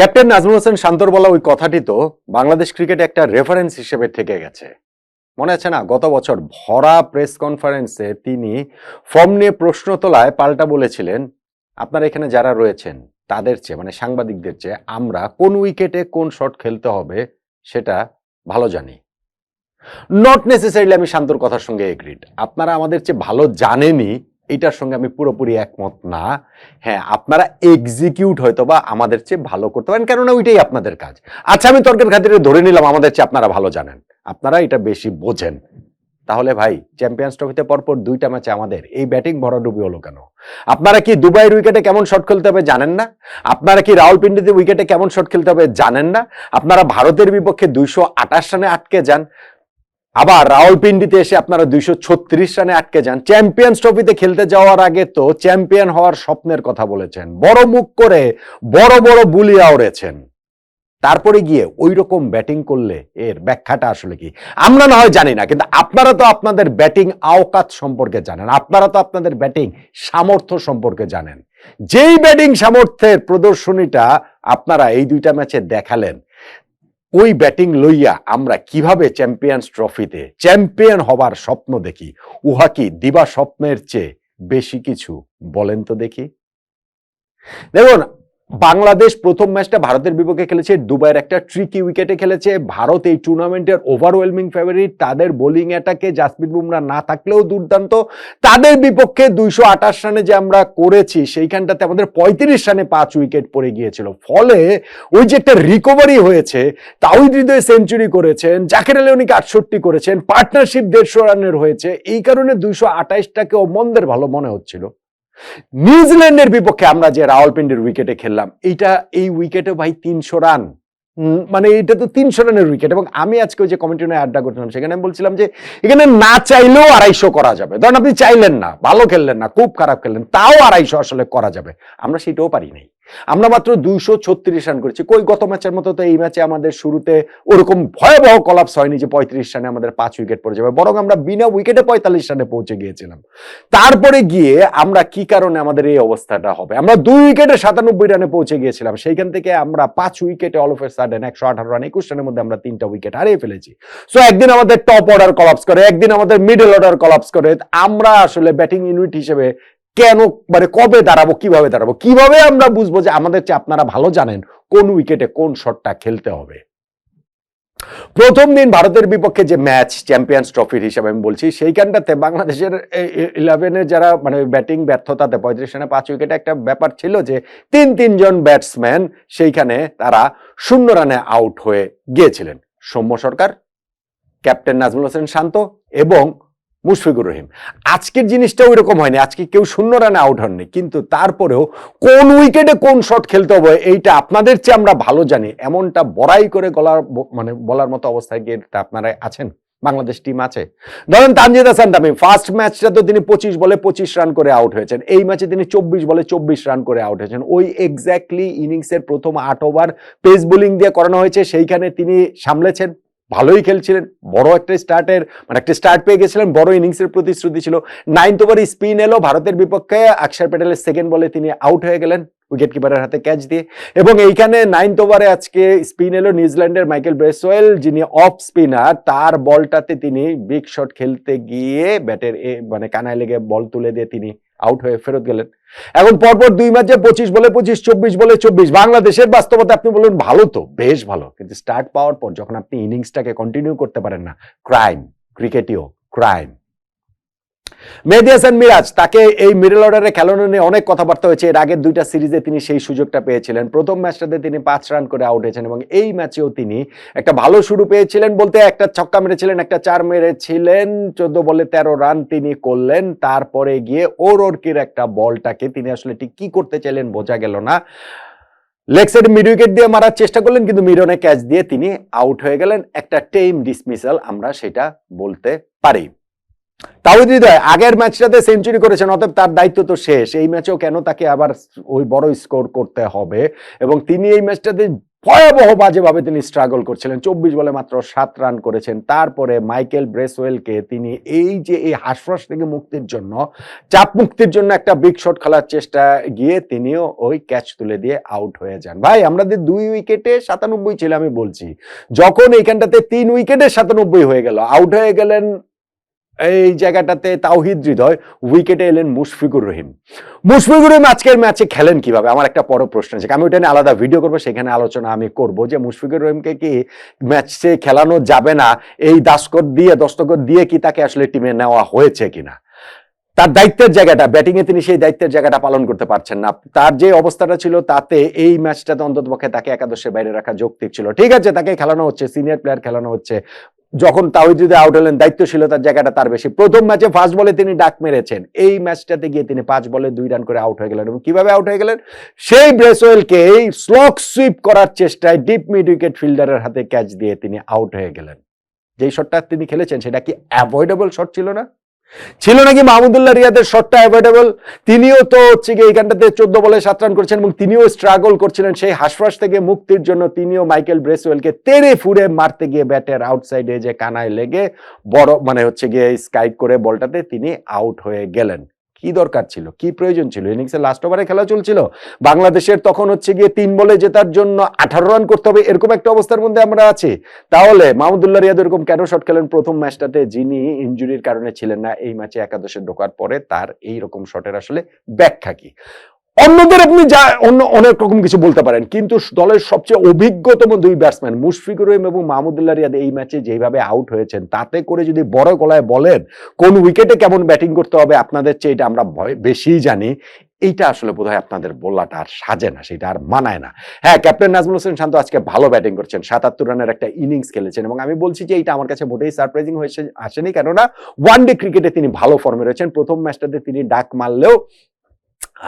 Captain Najmul Hossain শান্তর বলা ওই কথাটি তো বাংলাদেশ ক্রিকেটে একটা রেফারেন্স হিসেবে থেকে গেছে। মনে আছে না? গত বছর ভরা প্রেস কনফারেন্সে তিনি ফর্ম নিয়ে প্রশ্ন তোলায় পাল্টা বলেছিলেন, আপনারা এখানে যারা রয়েছেন, তাদের চেয়ে মানে সাংবাদিকদের চেয়ে আমরা কোন উইকেটে কোন শট খেলতে হবে সেটা ভালো জানি। নট নেসেসারিলি আমি শান্তর কথার সঙ্গে এগ্রিড আপনারা আমাদের চেয়ে ভালো জানেনই এটার সঙ্গে আমি পুরোপুরি একমত না। হ্যাঁ আপনারা এক্সিকিউট হয়তো বা আমাদের চেয়ে ভালো করতে পারেন, কেননা ওইটাই আপনাদের কাজ। আচ্ছা আমি তর্কের খাতিরে ধরে নিলাম, আমাদের চেয়ে আপনারা ভালো জানেন। আপনারা এটা বেশি বোঝেন। তাহলে ভাই চ্যাম্পিয়ন্স ট্রফিতে পরপর দুইটা ম্যাচে আমাদের। এই ব্যাটিং ভরাডুবি হলো কেন? আপনারা কি দুবাইয়ের উইকেটে কেমন শট খেলতে হবে জানেন না? আপনারা কি রাউলপিন্ডিতে উইকেটে কেমন শট খেলতে হবে জানেন না? আপনারা ভারতের বিপক্ষে দুইশো আঠাশ রানে আটকে যান। আবার রাওয়ালপিন্ডিতে এসে আপনারা দুইশো ছত্রিশ রানে আটকে যান। চ্যাম্পিয়ন্স ট্রফিতে খেলতে যাওয়ার আগে তো চ্যাম্পিয়ন হওয়ার স্বপ্নের কথা বলেছেন। বড় মুখ করে বড় বড় বুলি আওড়েছেন তারপরে গিয়ে ওই রকম ব্যাটিং করলে এর ব্যাখ্যাটা আসলে কি? আমরা না হয় জানি না, কিন্তু আপনারা তো আপনাদের ব্যাটিং আওকাত সম্পর্কে জানেন। আপনারা তো আপনাদের ব্যাটিং সামর্থ্য সম্পর্কে জানেন। যেই ব্যাটিং সামর্থ্যের প্রদর্শনীটা আপনারা এই দুইটা ম্যাচে দেখালেন ওই ব্যাটিং লইয়া আমরা কীভাবে চ্যাম্পিয়ন্স ট্রফিতে চ্যাম্পিয়ন হবার স্বপ্ন দেখি, উহা কি দিবা স্বপ্নের চেয়ে বেশি কিছু বলেন তো দেখি। দেখুন বাংলাদেশ প্রথম ম্যাচটা ভারতের বিপক্ষে খেলেছে, দুবাইয়ের একটা ট্রিকি উইকেটে খেলেছে। ভারত এই টুর্নামেন্টের ওভারওয়েলমিং ফেভারিট তাদের বোলিং অ্যাটাকে জাসপ্রীত বুমরা না থাকলেও দুর্দান্ত। তাদের বিপক্ষে দুইশো আঠাশ রানে যে আমরা করেছি, সেইখানটাতে আমাদের পঁয়ত্রিশ রানে পাঁচ উইকেট পড়ে গিয়েছিল। ফলে ওই যে একটা রিকভারি হয়েছে, তাওহিদ হৃদয় সেঞ্চুরি করেছেন, জাকের আলিওনিকে আটষট্টি করেছেন পার্টনারশিপ দেড়শো রানের হয়েছে। এই কারণে দুইশো আঠাইশটাকেও মন্দের ভালো মনে হচ্ছিল। নিউজিল্যান্ডের বিপক্ষে আমরা যে রাওয়ালপিন্ডির উইকেটে খেললাম, এইটা, এই উইকেটে ভাই তিনশো রান। মানে এটা তো তিনশো রানের উইকেট এবং আমি আজকে ওই যে কমিটি নিয়ে আড্ডা করছিলাম, সেখানে আমি বলছিলাম যে এখানে না চাইলেও আড়াইশো করা যাবে। ধরেন আপনি চাইলেন না, ভালো খেললেন না, খুব খারাপ খেললেন, তাও আড়াইশো আসলে করা যাবে। আমরা সেটাও পারি নাই। আমরা মাত্র দুইশো ছত্রিশ রান করেছি। কই গত ম্যাচের মতো তো এই ম্যাচে আমাদের শুরুতে ওরকম ভয়াবহ কলাপস হয়নি যে পঁয়ত্রিশ রানে আমাদের পাঁচ উইকেট পড়ে যাবে। বরং আমরা বিনা উইকেটে পঁয়তাল্লিশ রানে পৌঁছে গিয়েছিলাম। তারপরে গিয়ে আমরা কি কারণে আমাদের এই অবস্থাটা হবে? আমরা দুই উইকেটে সাতানব্বই রানে পৌঁছে গিয়েছিলাম। সেইখান থেকে আমরা পাঁচ উইকেটে অল অফ এ সাডেন একশো আঠারো রান একুশ রানের মধ্যে আমরা তিনটা উইকেট হারিয়ে ফেলেছি। সো একদিন আমাদের টপ অর্ডার কলাপস করে, একদিন আমাদের মিডল অর্ডার কলাপস করে। আমরা আসলে ব্যাটিং ইউনিট হিসেবে কেন মানে কবে দাঁড়াবো, কীভাবে দাঁড়াবো? কীভাবে আমরা বুঝব যে আমাদের চেয়ে আপনারা ভালো জানেন কোন উইকেটে কোন শটটা খেলতে হবে? প্রথম দিন ভারতের বিপক্ষে যে ম্যাচ চ্যাম্পিয়ন্স ট্রফির হিসাবে আমি বলছি, সেইখানটাতে বাংলাদেশের ইলেভেনের যারা মানে ব্যাটিং ব্যর্থতাতে পঁয়ত্রিশ রানে পাঁচ উইকেটে একটা ব্যাপার ছিল যে তিন তিনজন ব্যাটসম্যান সেইখানে তারা শূন্য রানে আউট হয়ে গিয়েছিলেন। সৌম্য সরকার ক্যাপ্টেন নাজমুল হোসেন শান্ত এবং মুশফিকুর রহিম। আজকের জিনিসটা ওই রকম হয়নি। আজকে কেউ শূন্য রানে আউট হননি। কিন্তু তারপরেও কোন উইকেটে কোন শট খেলতে হবে, এইটা আপনাদের চেয়ে আমরা ভালো জানি। এমনটা বড়াই করে গলার মানে বলার মতো অবস্থায় গিয়ে আপনারা আছেন? বাংলাদেশ টিম আছে? ধরেন তানজিদ হাসান তামিম ফার্স্ট ম্যাচটা তো তিনি পঁচিশ বলে পঁচিশ রান করে আউট হয়েছেন। এই ম্যাচে তিনি চব্বিশ বলে চব্বিশ রান করে আউট হয়েছেন। ওই এক্স্যাক্টলি ইনিংসের প্রথম আট ওভার পেস বোলিং দিয়ে করানো হয়েছে। সেইখানে তিনি সামলেছেন। ভালোই খেলছিলেন, বড় একটা স্টার্টের মানে একটা স্টার্ট পেয়ে গেছিলেন, বড় ইনিংসের প্রতিশ্রুতি ছিল। নাইন্থ ওভারে স্পিন এলো, ভারতের বিপক্ষে অক্ষর প্যাটেলের সেকেন্ড বলে তিনি আউট হয়ে গেলেন উইকেট কিপারের হাতে ক্যাচ দিয়ে। এবং এইখানে নাইন্থ ওভারে আজকে স্পিন এলো নিউজিল্যান্ডের মাইকেল ব্রেসওয়েল, যিনি অফ স্পিনার তার বলটাতে তিনি বিগ শট খেলতে গিয়ে ব্যাটের মানে কানায় লেগে বল তুলে দিয়ে তিনি আউট হয়ে ফেরত গেলেন। এখন পরপর দুই ম্যাচে পঁচিশ বলে পঁচিশ, চব্বিশ বলে চব্বিশ। বাংলাদেশের বাস্তবতা আপনি বলুন, ভালো তো, বেশ ভালো। কিন্তু স্টার্ট পাওয়ার পর যখন আপনি ইনিংসটাকে কন্টিনিউ করতে পারেন না ক্রাইম ক্রিকেটিও ক্রাইম মেহেদি হাসান মিরাজ তাকে এই মিডল অর্ডারে খেলানো নিয়ে অনেক কথাবার্তা হয়েছে। এর আগের দুইটা সিরিজে তিনি সেই সুযোগটা পেয়েছিলেন। প্রথম ম্যাচটাতে তিনি পাঁচ রান করে আউট হয়েছেন এবং এই ম্যাচেও তিনি একটা ভালো শুরু পেয়েছিলেন বলতে একটা ছক্কা মেরেছিলেন, একটা চার মেরেছিলেন, চোদ্দ বলে তেরো রান তিনি করলেন। তারপরে গিয়ে ওর ওরকির একটা বলটাকে তিনি আসলে ঠিক কি করতে চাইলেন বোঝা গেল না। লেগ সাইড মিড উইকেট দিয়ে মারার চেষ্টা করলেন, কিন্তু মিডনে ক্যাচ দিয়ে তিনি আউট হয়ে গেলেন। একটা টেম ডিসমিসাল আমরা সেটা বলতে পারি। তাওহিদ হৃদয় আগের ম্যাচটাতে সেঞ্চুরি করেছেন, অতএব তার দায়িত্ব তো শেষ। এই ম্যাচেও কেন তাকে আবার ওই বড় স্কোর করতে হবে? এবং তিনি এই ম্যাচটাতে ভয়াবহ বাজেভাবে তিনি স্ট্রাগল করছিলেন, চব্বিশ বলে মাত্র সাত রান করেছেন। তারপরে মাইকেল ব্রেসওয়েলকে তিনি এই যে এই হাসফাস থেকে মুক্তির জন্য, চাপ মুক্তির জন্য একটা বিগ শট খেলার চেষ্টা গিয়ে তিনিও ওই ক্যাচ তুলে দিয়ে আউট হয়ে যান। ভাই আমাদের দুই উইকেটে সাতানব্বই ছিল আমি বলছি। যখন এইখানটাতে তিন উইকেটে সাতানব্বই হয়ে গেল আউট হয়ে গেলেন এই জায়গাটাতে তাওহিদ হৃদয় উইকেটে এলেন মুশফিকুর রহিম। মুশফিকুর রহিম আজকের ম্যাচে খেলেন কীভাবে? আমার একটা বড় প্রশ্ন আছে। আমি ওটা নিয়ে আলাদা ভিডিও করব, সেখানে আলোচনা আমি করব যে মুশফিকুর রহিমকে কি ম্যাচে খেলানো যাবে না? এই দাসকর দিয়ে দস্তকর দিয়ে কি তাকে আসলে টিমে নেওয়া হয়েছে কিনা? তার দায়িত্বের জায়গাটা ব্যাটিংয়ে তিনি সেই দায়িত্বের জায়গাটা পালন করতে পারছেন না। তার যে অবস্থাটা ছিল, তাতে এই ম্যাচটাতে অন্তত পক্ষে তাকে একাদশের বাইরে রাখা যৌক্তিক ছিল। ঠিক আছে, তাকে খেলানো হচ্ছে সিনিয়র প্লেয়ার খেলানো হচ্ছে যখন তাহিদুদ্দিন আউট হলেন, দায়িত্বশীলতার জায়গাটা তার বেশি। প্রথম ম্যাচে ফার্স্ট বলে তিনি ডাক মেরেছেন। এই ম্যাচটাতে গিয়ে তিনি পাঁচ বলে দুই রান করে আউট হয়ে গেলেন। এবং কীভাবে আউট হয়ে গেলেন? সেই ব্রেসওয়েলকে এই স্লক সুইপ করার চেষ্টায় ডিপ মিড উইকেট ফিল্ডারের হাতে ক্যাচ দিয়ে তিনি আউট হয়ে গেলেন। যেই শটটা তিনি খেলেছেন, সেটা কি অ্যাভয়েডেবল শট ছিল না? ছিল নাকি মাহমুদুল্লাহ রিয়াদের শটটা অ্যাভয়েডেবল তিনিও তো হচ্ছে গিয়ে এইখানটাতে চোদ্দ বলে সাত রান করছেন এবং তিনিও স্ট্রাগল করছিলেন সেই হাসফাস থেকে মুক্তির জন্য। তিনিও মাইকেল ব্রেসওয়েলকে তেড়ে ফুড়ে মারতে গিয়ে ব্যাটের আউটসাইডে যে কানায় লেগে বড় মানে হচ্ছে গিয়ে স্কাইপ করে বলটাতে তিনি আউট হয়ে গেলেন। কি দরকার ছিল? কি প্রয়োজন ছিল? ইনিংসের লাস্ট ওভারে খেলা চলছিল। বাংলাদেশের তখন হচ্ছে গিয়ে তিন বলে জেতার জন্য আঠারো রান করতে হবে, এরকম একটা অবস্থার মধ্যে আমরা আছি। তাহলে মাহমুদুল্লাহ রিয়াদ এরকম কেন শট খেলেন প্রথম ম্যাচটাতে যিনি ইঞ্জুরির কারণে ছিলেন না, এই ম্যাচে একাদশে ঢোকার পরে তার এই রকম শটের আসলে ব্যাখ্যা কি? অন্যদের আপনি যা অন্য অনেক রকম কিছু বলতে পারেন, কিন্তু দলের সবচেয়ে অভিজ্ঞতম দুই ব্যাটসম্যান মুশফিকুর রহিম এবং মাহমুদুল্লাহ রিয়াদ এই ম্যাচে যেভাবে আউট হয়েছেন, তাতে করে যদি বড় গলায় বলেন, কোন উইকেটে কেমন ব্যাটিং করতে হবে আপনাদের চেয়ে এটা আমরা বেশিই জানি। এইটা আসলে বোধহয় আপনাদের বললাটা আর সাজে না, সেটা আর মানায় না। হ্যাঁ ক্যাপ্টেন নাজমুল হোসেন শান্ত আজকে ভালো ব্যাটিং করছেন, সাতাত্তর রানের একটা ইনিংস খেলেছেন এবং আমি বলছি যে এটা আমার কাছে মোটেই সারপ্রাইজিং হয়েছে, আসেনি, কেননা ওয়ান ডে ক্রিকেটে তিনি ভালো ফর্মে রয়েছেন, প্রথম ম্যাচটাতে তিনি ডাক মারলেও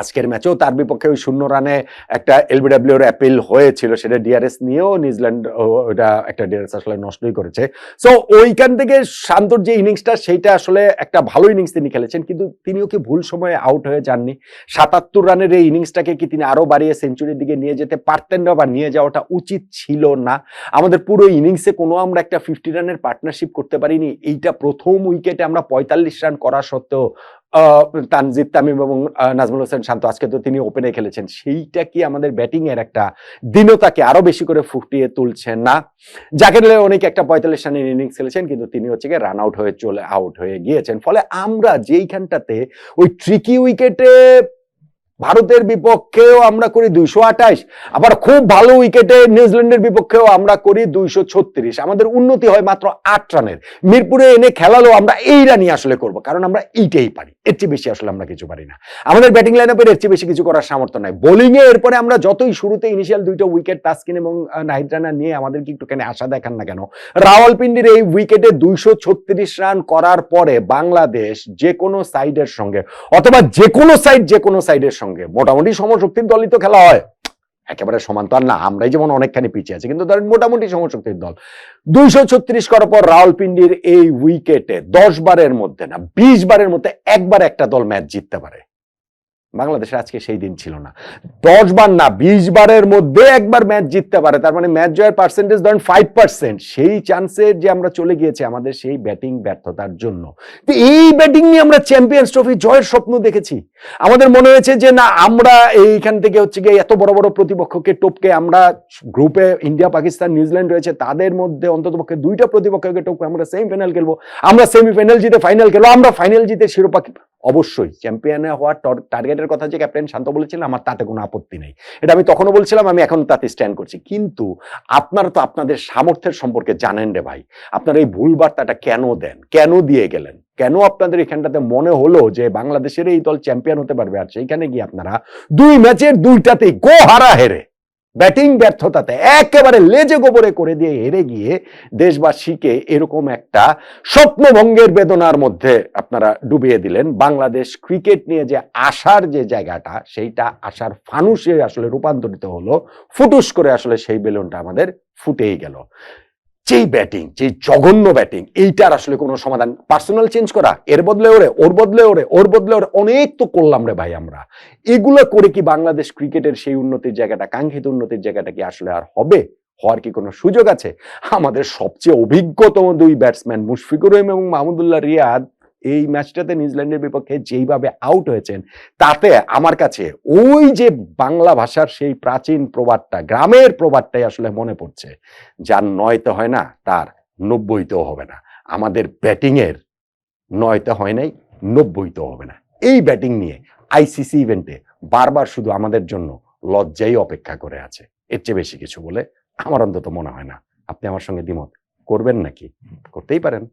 আজকের ম্যাচেও তার বিপক্ষে ওই শূন্য রানে একটা এলবিডাব্লিউ এর অ্যাপিল হয়েছিল, সেটা ডিআরএস নিয়েও নিউজিল্যান্ড ওটা একটা ডিআরএস আসলে নষ্টই করেছে। সো ওইখান থেকে শান্তর যে ইনিংসটা, সেইটা আসলে একটা ভালো ইনিংস তিনি খেলেছেন, কিন্তু তিনিও কি ভুল সময়ে আউট হয়ে যাননি? সাতাত্তর রানের এই ইনিংসটাকে কি তিনি আরও বাড়িয়ে সেঞ্চুরির দিকে নিয়ে যেতে পারতেন না বা নিয়ে যাওয়াটা উচিত ছিল না? আমাদের পুরো ইনিংসে কোনো আমরা একটা ফিফটি রানের পার্টনারশিপ করতে পারিনি, এইটা প্রথম উইকেটে আমরা পঁয়তাল্লিশ রান করা সত্ত্বেও তানজিদ তামিম এবং নাজমুল হোসেন শান্ত, আজকে তো তিনি ওপেনে খেলেছেন। সেইটা কি আমাদের ব্যাটিং এর একটা দীনতাকে আরও বেশি করে ফুটিয়ে তুলছেন? না, জাকের অনেক একটা পঁয়তাল্লিশ রানের ইনিংস খেলেছেন, কিন্তু তিনি হচ্ছে গিয়ে রান আউট হয়ে চলে আউট হয়ে গিয়েছেন। ফলে আমরা যেইখানটাতে ওই ট্রিকি উইকেটে ভারতের বিপক্ষেও আমরা করি দুইশো আঠাশ, আবার খুব ভালো উইকেটে নিউজিল্যান্ডের বিপক্ষেও আমরা করি দুইশো ছত্রিশ। আমাদের উন্নতি হয় মাত্র আট রানের। মিরপুরে এনে খেলালো আমরা এই রানই আসলে করব, কারণ আমরা এইটাই পারি। এর চেয়ে বেশি আসলে আমরা কিছু পারি না। আমাদের ব্যাটিং লাইন আপের এর চেয়ে বেশি কিছু করার সামর্থ্য নাই। বোলিং এ এরপরে আমরা যতই শুরুতে ইনিশিয়াল দুইটা উইকেট তাস্কিন এবং নাহিদ রানা নিয়ে আমাদেরকে একটুখানি আশা দেখান না কেন রাওয়ালপিন্ডির এই উইকেটে দুইশো ছত্রিশ রান করার পরে বাংলাদেশ যে কোনো সাইডের সঙ্গে অথবা যে কোনো সাইড যে কোনো সাইডের সঙ্গে মোটামুটি সমশক্তির দলই তো খেলা হয়। একেবারে সমান তো আর না, আমরাই যেমন অনেকখানি পিছিয়ে আছি, কিন্তু ধরেন মোটামুটি সমশক্তির দল। দুইশো ছত্রিশ করার পর রাওয়ালপিন্ডির এই উইকেটে দশ বারের মধ্যে না, বিশ বারের মধ্যে একবার একটা দল ম্যাচ জিততে পারে। বাংলাদেশের আজকে সেই দিন ছিল না। দশ বার না, বিশ বারের মধ্যে একবার ম্যাচ জিততে পারে। তার মানে ম্যাচ জয়ের পার্সেন্টেজ ধরেন ফাইভ পার্সেন্ট সেই চান্সের যে আমরা চলে গিয়েছি আমাদের সেই ব্যাটিং ব্যর্থতার জন্য। এই ব্যাটিং নিয়ে আমরা চ্যাম্পিয়ন্স ট্রফি জয়ের স্বপ্ন দেখেছি। আমাদের মনে হয়েছে যে না, আমরা এইখান থেকে হচ্ছে গিয়ে এত বড় বড় প্রতিপক্ষকে টপকে আমরা গ্রুপে ইন্ডিয়া পাকিস্তান নিউজিল্যান্ড রয়েছে, তাদের মধ্যে অন্ততপক্ষে দুইটা প্রতিপক্ষকে টপকে আমরা সেমিফাইনাল খেলব। আমরা সেমিফাইনাল জিতে ফাইনাল খেলব, আমরা ফাইনাল জিতে শিরোপা অবশ্যই চ্যাম্পিয়নে হওয়ার টার্গেটের কথা যে ক্যাপ্টেন শান্ত বলেছিলেন, আমার তাতে কোনো আপত্তি নেই। এটা আমি তখনও বলছিলাম, আমি এখন তাতে স্ট্যান্ড করছি। কিন্তু আপনারা তো আপনাদের সামর্থ্যের সম্পর্কে জানেন রে ভাই। আপনারা এই ভুল বার্তাটা কেন দেন? কেন দিয়ে গেলেন? কেন আপনাদের এখানটাতে মনে হলো যে বাংলাদেশের এই দল চ্যাম্পিয়ন হতে পারবে? আর সেইখানে গিয়ে আপনারা দুই ম্যাচের দুইটাতেই গো হারা হেরে। ব্যাটিং ব্যর্থতাতে একেবারে লেজে গোবরে করে দিয়ে হেরে গিয়ে দেশবাসীকে এরকম একটা স্বপ্নভঙ্গের বেদনার মধ্যে আপনারা ডুবিয়ে দিলেন। বাংলাদেশ ক্রিকেট নিয়ে যে আশার যে জায়গাটা, সেইটা আশার ফানুষে আসলে রূপান্তরিত হলো। ফুটুস করে আসলে সেই বেলুনটা আমাদের ফুটেই গেল। যেই ব্যাটিং যে জঘন্য ব্যাটিং এইটার আসলে কোনো সমাধান পার্সোনাল চেঞ্জ করা, এর বদলে ওরে, ওর বদলে ওরে, ওর বদলে ওরে, অনেক তো করলাম রে ভাই আমরা। এগুলো করে কি বাংলাদেশ ক্রিকেটের সেই উন্নতির জায়গাটা, কাঙ্ক্ষিত উন্নতির জায়গাটা কি আসলে আর হবে? হওয়ার কি কোনো সুযোগ আছে? আমাদের সবচেয়ে অভিজ্ঞতম দুই ব্যাটসম্যান মুশফিকুর রহিম এবং মাহমুদুল্লাহ রিয়াদ এই ম্যাচটাতে নিউজিল্যান্ডের বিপক্ষে যেইভাবে আউট হয়েছেন, তাতে আমার কাছে ওই যে বাংলা ভাষার সেই প্রাচীন প্রবাদটা, গ্রামের প্রবাদটাই আসলে মনে পড়ছে। যার নয়তে হয় না, তার নব্বইতেও হবে না। আমাদের ব্যাটিংয়ের নয়তে হয় নাই, নব্বইতেও হবে না। এই ব্যাটিং নিয়ে আইসিসি ইভেন্টে বারবার শুধু আমাদের জন্য লজ্জাই অপেক্ষা করে আছে। এর চেয়ে বেশি কিছু বলে আমার অন্তত মনে হয় না। আপনি আমার সঙ্গে দ্বিমত করবেন নাকি? করতেই পারেন।